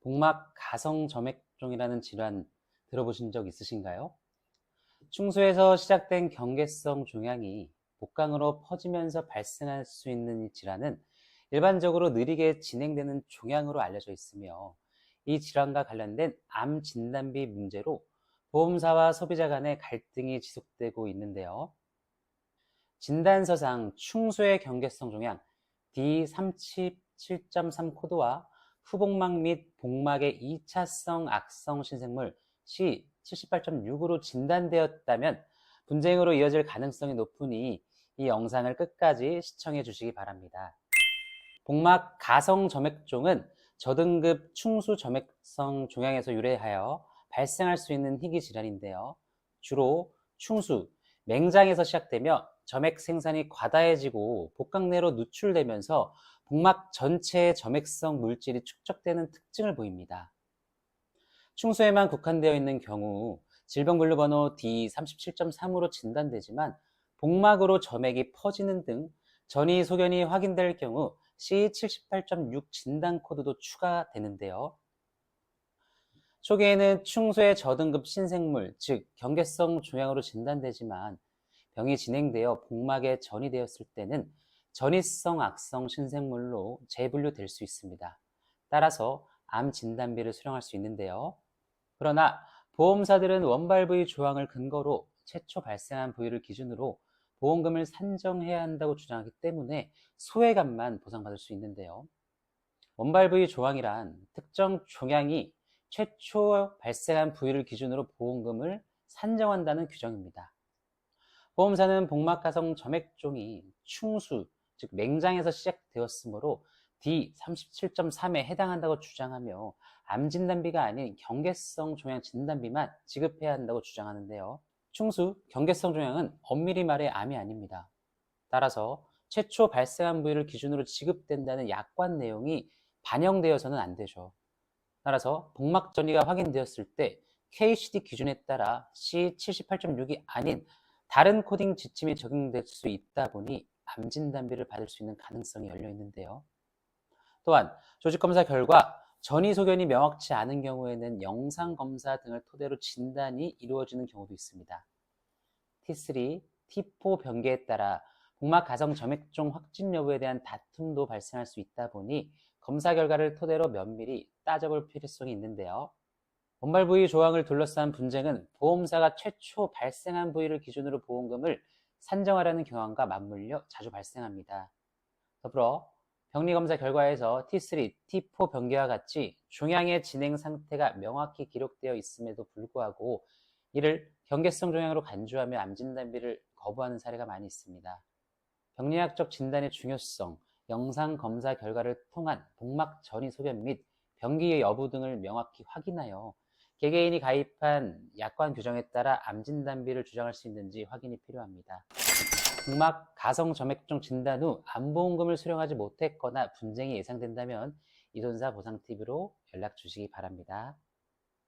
복막 가성 점액종이라는 질환 들어보신 적 있으신가요? 충수에서 시작된 경계성 종양이 복강으로 퍼지면서 발생할 수 있는 이 질환은 일반적으로 느리게 진행되는 종양으로 알려져 있으며 이 질환과 관련된 암 진단비 문제로 보험사와 소비자 간의 갈등이 지속되고 있는데요. 진단서상 충수의 경계성 종양 D377.3 코드와 후복막 및 복막의 2차성 악성 신생물 C78.6으로 진단되었다면 분쟁으로 이어질 가능성이 높으니 이 영상을 끝까지 시청해 주시기 바랍니다. 복막 가성 점액종은 저등급 충수 점액성 종양에서 유래하여 발생할 수 있는 희귀 질환인데요. 주로 충수, 맹장에서 시작되며 점액 생산이 과다해지고 복강 내로 누출되면서 복막 전체의 점액성 물질이 축적되는 특징을 보입니다. 충수에만 국한되어 있는 경우 질병분류번호 D37.3으로 진단되지만 복막으로 점액이 퍼지는 등 전이 소견이 확인될 경우 C78.6 진단 코드도 추가되는데요. 초기에는 충수의 저등급 신생물, 즉 경계성 종양으로 진단되지만 병이 진행되어 복막에 전이 되었을 때는 전이성 악성 신생물로 재분류될 수 있습니다. 따라서 암 진단비를 수령할 수 있는데요. 그러나 보험사들은 원발 부위 조항을 근거로 최초 발생한 부위를 기준으로 보험금을 산정해야 한다고 주장하기 때문에 소외감만 보상받을 수 있는데요. 원발 부위 조항이란 특정 종양이 최초 발생한 부위를 기준으로 보험금을 산정한다는 규정입니다. 보험사는 복막가성 점액종이 충수, 즉 맹장에서 시작되었으므로 D37.3에 해당한다고 주장하며 암 진단비가 아닌 경계성 종양 진단비만 지급해야 한다고 주장하는데요. 충수, 경계성 종양은 엄밀히 말해 암이 아닙니다. 따라서 최초 발생한 부위를 기준으로 지급된다는 약관 내용이 반영되어서는 안 되죠. 따라서 복막 전이가 확인되었을 때 KCD 기준에 따라 C78.6이 아닌 다른 코딩 지침이 적용될 수 있다 보니 암 진 단비를 받을 수 있는 가능성이 열려 있는데요. 또한 조직 검사 결과 전이 소견이 명확치 않은 경우에는 영상 검사 등을 토대로 진단이 이루어지는 경우도 있습니다. T3, T4 변계에 따라 복막 가성 점액종 확진 여부에 대한 다툼도 발생할 수 있다 보니 검사 결과를 토대로 면밀히 따져볼 필요성이 있는데요. 원발 부위 조항을 둘러싼 분쟁은 보험사가 최초 발생한 부위를 기준으로 보험금을 산정하려는 경향과 맞물려 자주 발생합니다. 더불어 병리검사 결과에서 T3, T4 변계와 같이 종양의 진행 상태가 명확히 기록되어 있음에도 불구하고 이를 경계성 종양으로 간주하며 암 진단비를 거부하는 사례가 많이 있습니다. 병리학적 진단의 중요성, 영상 검사 결과를 통한 복막 전이 소견 및 병기의 여부 등을 명확히 확인하여 개개인이 가입한 약관 규정에 따라 암 진단비를 주장할 수 있는지 확인이 필요합니다. 복막 가성 점액종 진단 후 암보험금을 수령하지 못했거나 분쟁이 예상된다면 이손사 보상팁으로 연락 주시기 바랍니다.